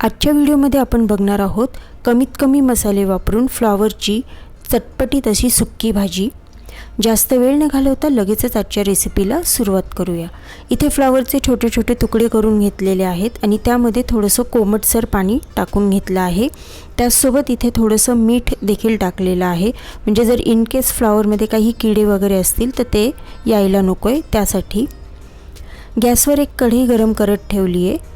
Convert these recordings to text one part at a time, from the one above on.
आजच्या व्हिडिओमध्ये आपण बघणार आहोत कमीत कमी मसाले वापरून फ्लॉवरची चटपटीत अशी सुक्की भाजी. जास्त वेळ न घालवता लगेचच आजच्या रेसिपीला सुरुवात करूया. इथे फ्लॉवरचे छोटे छोटे तुकडे करून घेतलेले आहेत आणि त्यामध्ये थोडंसं कोमटसर पाणी टाकून घेतलं आहे. त्याचसोबत इथे थोडंसं मीठ देखील टाकलेलं आहे. म्हणजे जर इन केस फ्लॉवरमध्ये काही किडे वगैरे असतील तर ते यायला नको आहे त्यासाठी गॅसवर एक कढई गरम करत ठेवली आहे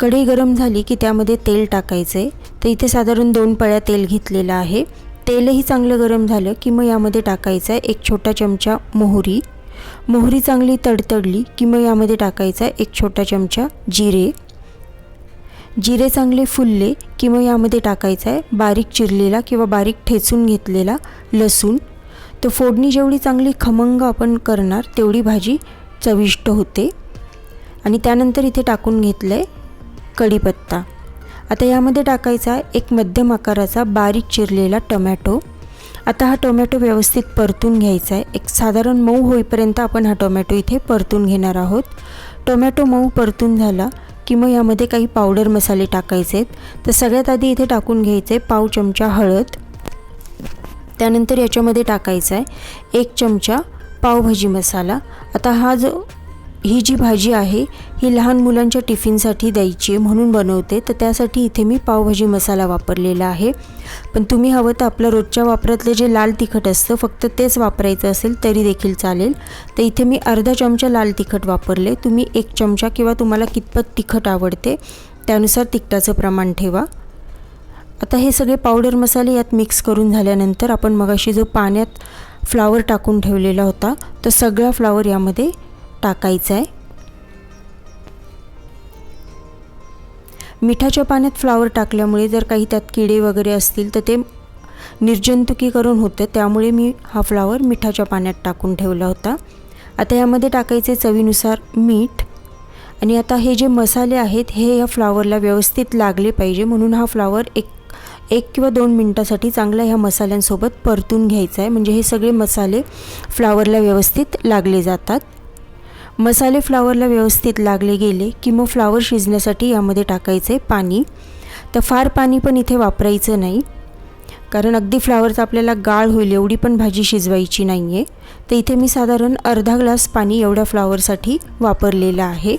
कढई गरम झाली की त्यामध्ये तेल टाकायचं. आहे तर इथे साधारण दोन पळ्या तेल घेतलेलं आहे. तेलही चांगलं गरम झालं की मग यामध्ये टाकायचं आहे एक छोटा चमचा मोहरी. मोहरी चांगली तडतडली की मग यामध्ये टाकायचा आहे एक छोटा चमचा जिरे. जिरे चांगले फुलले की मग यामध्ये टाकायचा आहे बारीक चिरलेला किंवा बारीक ठेचून घेतलेला लसूण. तर फोडणी जेवढी चांगली खमंग आपण करणार तेवढी भाजी चविष्ट होते. आणि त्यानंतर इथे टाकून घेतलं आहे कढीपत्ता. आता यामध्ये टाकायचा एक मध्यम आकाराचा बारीक चिरलेला टोमॅटो. आता हा टोमॅटो व्यवस्थित परतून घ्यायचा आहे. एक साधारण मऊ होईपर्यंत आपण हा टोमॅटो इथे परतून घेणार आहोत. टोमॅटो मऊ परतून झाला की मग यामध्ये काही पावडर मसाले टाकायचे आहेत. तर सगळ्यात आधी इथे टाकून घ्यायचे पाव चमचा हळद. त्यानंतर याच्यामध्ये टाकायचा आहे एक चमचा पावभाजी मसाला. आता हा जो ही जी भाजी आहे ही लहान मुलांच्या टिफिनसाठी द्यायची आहे म्हणून बनवते तर त्यासाठी इथे मी पावभाजी मसाला वापरलेला आहे. पण तुम्ही हवं तर आपलं रोजच्या वापरातलं जे लाल तिखट असतं फक्त तेच वापरायचं असेल तरी देखील चालेल. तर इथे मी अर्धा चमचा लाल तिखट वापरले. तुम्ही एक चमचा किंवा तुम्हाला कितपत तिखट आवडते त्यानुसार तिखटाचं प्रमाण ठेवा. आता हे सगळे पावडर मसाले यात मिक्स करून झाल्यानंतर आपण मगाशी जो पाण्यात फ्लावर टाकून ठेवलेला होता तर सगळा फ्लावर यामध्ये टाकायचं आहे मिठाच्या पाण्यात फ्लावर टाकल्यामुळे जर काही त्यात किडे वगैरे असतील तर ते निर्जंतुकीकरण होतं. त्यामुळे मी हा फ्लावर मिठाच्या पाण्यात टाकून ठेवला होता. आता यामध्ये टाकायचे चवीनुसार मीठ. आणि आता हे जे मसाले आहेत हे या फ्लावरला व्यवस्थित लागले पाहिजे. म्हणून हा फ्लावर एक एक किंवा दोन मिनटासाठी चांगला ह्या मसाल्यांसोबत परतून घ्यायचा आहे म्हणजे हे सगळे मसाले फ्लावरला व्यवस्थित लागले जातात. मसाले फ्लावरला व्यवस्थित लागले गेले की मग फ्लावर शिजण्यासाठी यामध्ये टाकायचे पाणी. तर फार पाणी पण इथे वापरायचं नाही. कारण अगदी फ्लावरचं आपल्याला गाळ होईल एवढी पण भाजी शिजवायची नाही आहे तर इथे मी साधारण अर्धा ग्लास पाणी एवढ्या फ्लावरसाठी वापरलेलं आहे.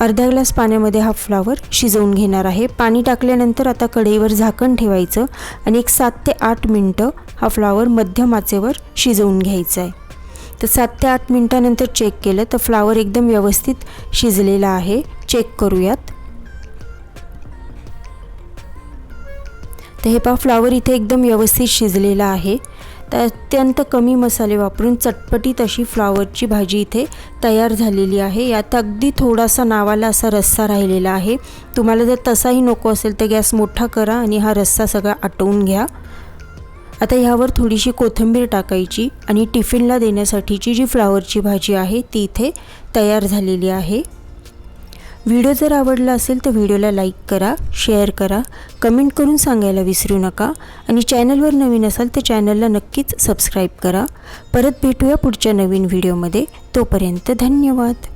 अर्धा ग्लास पाण्यामध्ये हा फ्लावर शिजवून घेणार आहे. पाणी टाकल्यानंतर आता कढईवर झाकण ठेवायचं आणि एक सात ते आठ मिनटं हा फ्लावर मध्यम आचेवर शिजवून घ्यायचा आहे तर सात ते आठ मिनटानंतर चेक केलं तर फ्लावर एकदम व्यवस्थित शिजलेला आहे. चेक करूयात. तर हे पहा फ्लावर इथे एकदम व्यवस्थित शिजलेला आहे. तर अत्यंत कमी मसाले वापरून चटपटीत अशी फ्लावरची भाजी इथे तयार झालेली आहे. यात अगदी थोडासा नावाला असा रस्सा राहिलेला आहे. तुम्हाला जर तसाही नको असेल तर गॅस मोठा करा आणि हा रस्सा सगळा आटवून घ्या. आता ह्यावर थोडीशी कोथिंबीर टाकायची आणि टिफिनला देण्यासाठीची जी फ्लावरची भाजी आहे ती इथे तयार झालेली आहे. व्हिडिओ जर आवडला असेल तर व्हिडिओला लाईक करा शेअर करा कमेंट करून सांगायला विसरू नका आणि चॅनलवर नवीन असाल तर चॅनलला नक्कीच सबस्क्राईब करा. परत भेटूया पुढच्या नवीन व्हिडिओमध्ये. तोपर्यंत धन्यवाद.